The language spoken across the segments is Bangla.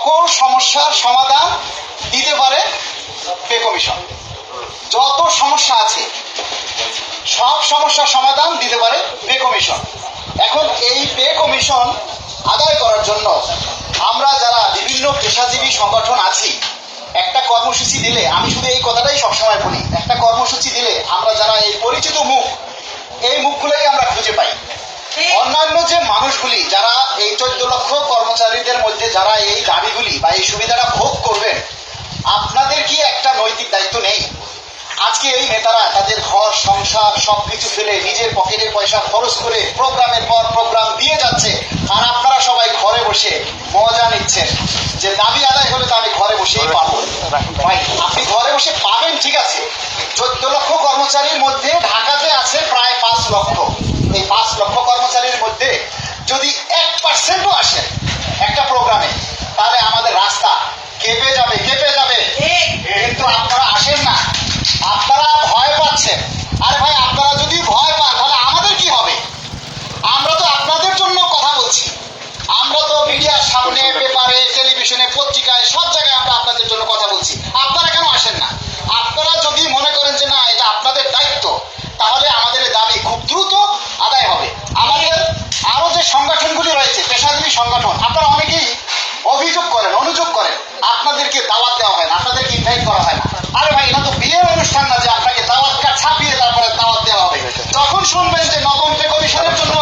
সকল সমস্যার সমাধান দিতে পারে পে কমিশন। যত সমস্যা আছে সব সমস্যার সমাধান দিতে পারে পে কমিশন। এখন এই পে কমিশন আদায় করার জন্য আমরা যারা বিভিন্ন পেশাজীবী সংগঠন আছি একটা কর্মসূচি দিলে আমি শুধু এই কথাটাই সবসময় বলি একটা কর্মসূচি দিলে আমরা যারা এই পরিচিত মুখ এই মুখগুলোই আমরা খুঁজে পাই। অন্যান্য যে মানুষগুলি যারা এই যারা এই দাবিগুলি বা এই সুবিধাটা ভোগ করবেন আপনাদের কি একটা নৈতিক দায়িত্ব নেই? আজকে এই নেতারা তাদের ঘর সংসার সবকিছু ফেলে নিজের পকেটের পয়সা খরচ করে প্রোগ্রামের পর প্রোগ্রাম দিয়ে যাচ্ছে আর আপনারা সবাই ঘরে বসে মজা নিচ্ছেন। যে দাবি আদায় হলে তো আমি ঘরে বসেই পাবো। ভাই আপনি ঘরে বসে পাবেন ঠিক আছে। চোদ্দ লক্ষ কর্মচারীর মধ্যে ঢাকাতে আছে প্রায় পাঁচ লক্ষ। এই পাঁচ লক্ষ কর্মচারীর মধ্যে যদি এক পার্সেন্টও আসে একটা প্রোগ্রামে তাহলে আমাদের রাস্তা কেঁপে যাবে কেঁপে যাবে কিন্তু আপনারা আসেন না আপনারা ভয় পাচ্ছেন আরে ভাই আপনারা যদি ভয় পান তাহলে আমাদের কি হবে আমরা তো আপনাদের জন্য কথা বলছি আমরা তো মিডিয়ার সামনে পেপারে টেলিভিশনে পত্রিকায় সব জায়গায় আমরা আপনাদের জন্য কথা বলছি আপনারা কেন আসেন না আপনারা যদি মনে করেন যে না এটা আপনাদের দায়িত্ব তাহলে আমাদের এই দাবি খুব দ্রুত আদায় হবে আমাদের আরও যে সংগঠনগুলি রয়েছে পেশাজীবী সংগঠন। আপনারা অনেকেই অভিযোগ করেন অনুযোগ করেন। আপনাদেরকে দাওয়াত দেওয়া হয় না আপনাদেরকে ইনভাইট করা হয় না। আরে ভাই এটা তো বিয়ের অনুষ্ঠান না যে আপনাকে দাওয়াত ছাপিয়ে তারপরে দাওয়াত দেওয়া হবে। তখন শুনবেন যে নবম পে কমিশনের জন্য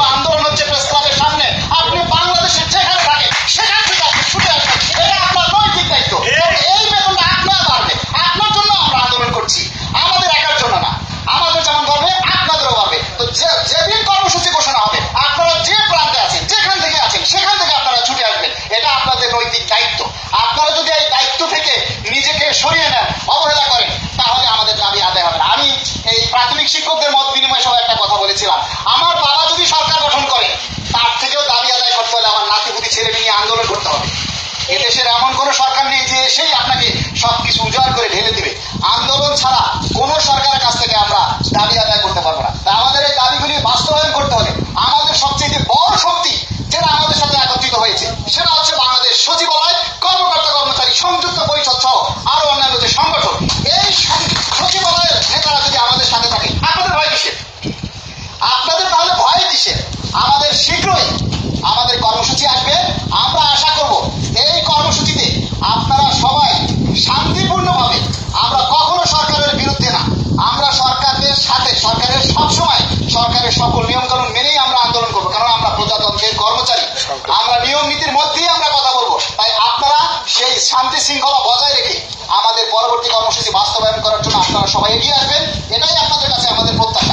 বলেছিলাম আমার বাবা যদি সরকার গঠন করে, তার থেকেও দাবি আদায় করতে হলে আমার নাতিপুতি ছেলে নিয়ে আন্দোলন করতে হবে। এদেশের এমন কোনো সরকার নেই যে এসেই আপনাকে সবকিছু উজাড় করে ঢেলে দিবে। আন্দোলন ছাড়া কোনো আমাদের সবসময় সরকারের সকল নিয়ম কানুন মেনেই আমরা আন্দোলন করব কারণ আমরা প্রজাতন্ত্রের কর্মচারী। আমরা নিয়ম নীতির মধ্যেই আমরা কথা বলব। তাই আপনারা সেই শান্তি শৃঙ্খলা বজায় রেখে আমাদের পরবর্তী কর্মসূচি বাস্তবায়ন করার জন্য আপনারা সবাই এগিয়ে আসবেন। এটাই আপনাদের কাছে আমাদের প্রত্যাশা।